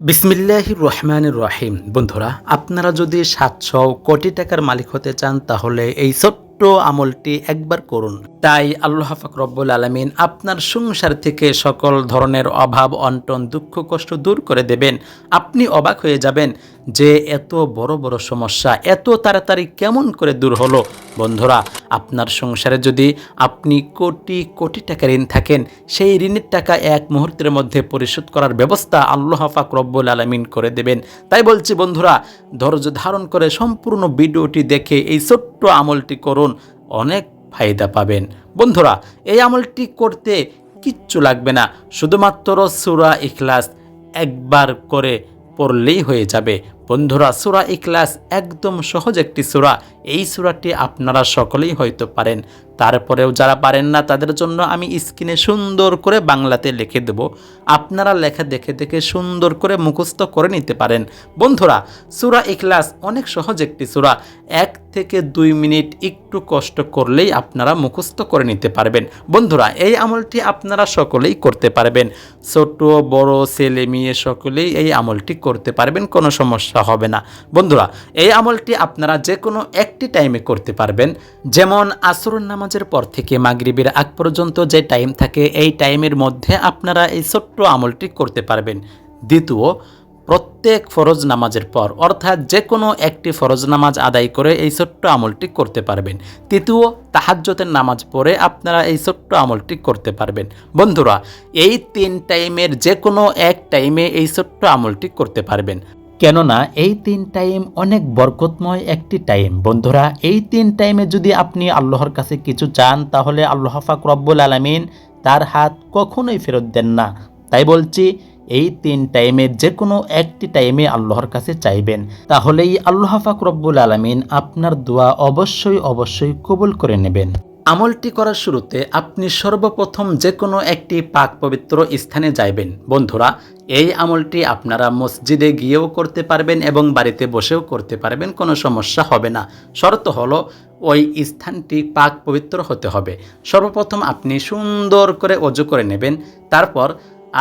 বিসমিল্লাহ রহমান রহিম। বন্ধুরা, আপনারা যদি সাতশো কোটি টাকার মালিক হতে চান, তাহলে এই ছোট্ট আমলটি একবার করুন। তাই আল্লাহ ফাকরব্বুল আলমিন আপনার সংসার থেকে সকল ধরনের অভাব, অন্টন, দুঃখ, কষ্ট দূর করে দেবেন। আপনি অবাক হয়ে যাবেন যে এত বড় বড় সমস্যা, এত তাড়াতাড়ি কেমন করে দূর হলো। বন্ধুরা আপনার সংসারে যদি আপনি কোটি কোটি টাকা ঋণ থাকেন, সেই ঋণের টাকা এক মুহূর্তের মধ্যে পরিশোধ করার ব্যবস্থা আল্লাহ পাক রব্বুল আলমিন করে দেবেন। তাই বলছি, বন্ধুরা, ধৈর্য ধারণ করে সম্পূর্ণ ভিডিওটি দেখে এই ছোট্ট আমলটি করুন, অনেক ফায়দা পাবেন। বন্ধুরা, এই আমলটি করতে কিচ্ছু লাগবে না, শুধুমাত্র সুরা ইখলাস একবার করে পড়লেই হয়ে যাবে। বন্ধুরা, সুরা ইখলাস একদম সহজ একটি সুরা। এই সুরাটি আপনারা সকলেই হয়তো পারেন। তারপরেও যারা পারেন না, তাদের জন্য আমি স্ক্রিনে সুন্দর করে বাংলাতে লিখে দেব। আপনারা লেখা দেখে দেখে সুন্দর করে মুখস্থ করে নিতে পারেন। বন্ধুরা, সুরা ইখলাস অনেক সহজ একটি সুরা। এক থেকে দুই মিনিট একটু কষ্ট করলেই আপনারা মুখস্থ করে নিতে পারবেন। বন্ধুরা, এই আমলটি আপনারা সকলেই করতে পারবেন। ছোট, বড়, ছেলে, মেয়ে সকলেই এই আমলটি করতে পারবেন, কোনো সমস্যা হবে না। বন্ধুরা, এই আমলটি আপনারা যে কোনো একটি টাইমে করতে পারবেন। যেমন আসরুন নামাজের পর থেকে মাগরিবের আগ পর্যন্ত যে টাইম থাকে, এই টাইমের মধ্যে আপনারা এই ছোট্ট আমলটি করতে পারবেন। দ্বিতীয়, প্রত্যেক ফরজ নামাজের পর, অর্থাৎ যে কোনো একটি ফরজ নামাজ আদায় করে এই ছোট্ট আমলটি করতে পারবেন। তৃতীয় তাহাজ্যতের নামাজ পড়ে আপনারা এই ছোট্ট আমলটি করতে পারবেন। বন্ধুরা, এই তিন টাইমের যে কোনো এক টাইমে এই ছোট্ট আমলটি করতে পারবেন। কেননা এই তিন টাইম অনেক বরকতময় একটি টাইম বন্ধুরা, এই তিন টাইমে যদি আপনি আল্লাহর কাছে কিছু চান, তাহলে আল্লাহ ফাক রব্বুল আলমিন তার হাত কখনোই ফেরত দেন না। তাই বলছি, এই তিন টাইমে যে কোনো একটি টাইমে আল্লাহর কাছে চাইবেন। তাহলেই আল্লাহ ফাক রব্বুল আলমিন আপনার দোয়া অবশ্যই অবশ্যই কবুল করে নেবেন। আমলটি করার শুরুতে আপনি সর্বপ্রথম যে কোনো একটি পাক পবিত্র স্থানে যাইবেন। বন্ধুরা এই আমলটি আপনারা মসজিদে গিয়েও করতে পারবেন এবং বাড়িতে বসেও করতে পারবেন, কোনো সমস্যা হবে না। শর্ত হলো, ওই স্থানটি পাক পবিত্র হতে হবে। সর্বপ্রথম আপনি সুন্দর করে অজু করে নেবেন। তারপর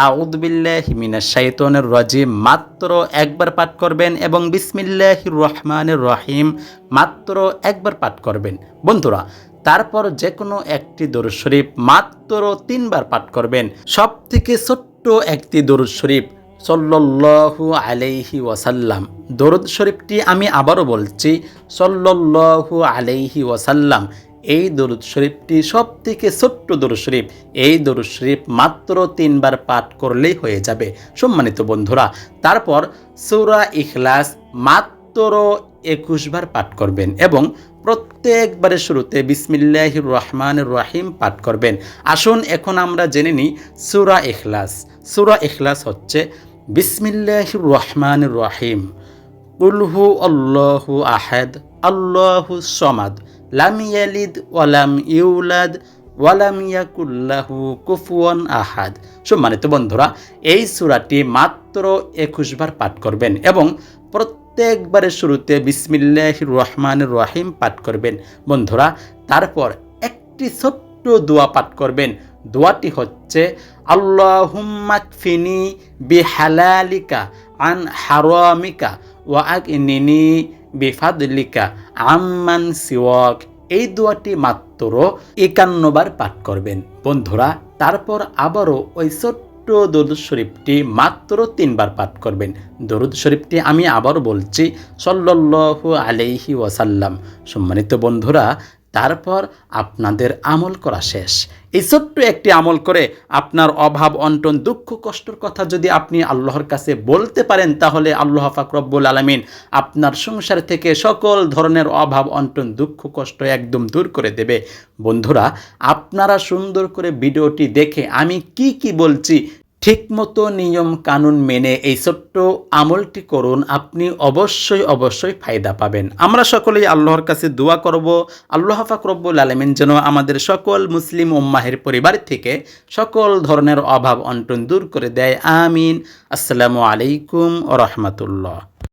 আউদবিল্লাহ হিমিনা শাইতনের রাজিম মাত্র একবার পাঠ করবেন এবং বিসমিল্লাহ রহমানের রহিম মাত্র একবার পাঠ করবেন। বন্ধুরা, তারপর যে কোনো একটি দরুদ শরীফ মাত্র তিনবার পাঠ করবেন। সব থেকে ছোট্ট একটি দরুদ শরীফ সল্লল্লাহু আলাইহি ওয়াসাল্লাম। দরুদ শরীফটি আমি আবারও বলছি, সল্লল্লাহু আলাইহি ওয়াসাল্লাম। এই দরুদ শরীফটি সব থেকে ছোট্ট দরুদ শরীফ। এই দরুদ শরীফ মাত্র তিনবার পাঠ করলেই হয়ে যাবে। সম্মানিত বন্ধুরা, তারপর সৌরা ইখলাস মাত্র একুশবার পাঠ করবেন এবং প্রত্যেকবারের শুরুতে বিসমিল্লাহ রহমান রহিম পাঠ করবেন। আসুন, এখন আমরা জেনে নিই সুরা এখলাস সুরা এখলাস হচ্ছে বিসমিল্লাহ রহমান রহিম। উলহু আল্লাহু আহাদ, আল্লাহু সমাদ, লাম ইয়ালিদ ওয়ালাম ইউলাদ ওয়ালাম ইয়াকুল্লাহু কুফুয়ান আহাদ। সম্মানিত বন্ধুরা, এই সুরাটি মাত্র একুশবার পাঠ করবেন এবং প্রত্যেকবারের শুরুতে বিসমিল্লাহ রহমান রহিম পাঠ করবেন। বন্ধুরা, তারপর একটি ছোট্ট দোয়া পাঠ করবেন। দোয়াটি হচ্ছে আল্লাহুম্মাকফিনি বিহালালিকা আন হারামিকা ওয়া আগনিনি বিফাদলিকা আম্মান সিওয়াক। এই দোয়াটি মাত্র একান্নবার পাঠ করবেন। বন্ধুরা, তারপর আবারও ওই ছোট্ট দরুদ শরীফটি মাত্র তিনবার পাঠ করবেন। দরুদ শরীফটি আমি আবারও বলছি, সল্লল্লাহু আলাইহি ওয়াসাল্লাম। সম্মানিত বন্ধুরা, তারপর আপনাদের আমল করা শেষ। এই ছোট্ট একটি আমল করে আপনার অভাব, অন্টন, দুঃখ, কষ্টর কথা যদি আপনি আল্লাহর কাছে বলতে পারেন, তাহলে আল্লাহ ফাকরব্বুল আলমিন আপনার সংসার থেকে সকল ধরনের অভাব, অন্টন, দুঃখ, কষ্ট একদম দূর করে দেবে। বন্ধুরা, আপনারা সুন্দর করে ভিডিওটি দেখে আমি কি কি বলছি ঠিকমতো নিয়ম কানুন মেনে এই ছোট্ট আমলটি করুন, আপনি অবশ্যই অবশ্যই ফায়দা পাবেন। আমরা সকলেই আল্লাহর কাছে দোয়া করব, আল্লাহ ফাকরব্বুল আলমিন যেন আমাদের সকল মুসলিম উম্মাহের পরিবার থেকে সকল ধরনের অভাব অন্টন দূর করে দেয়। আমিন। আসসালামু আলাইকুম রহমতুল্লাহ।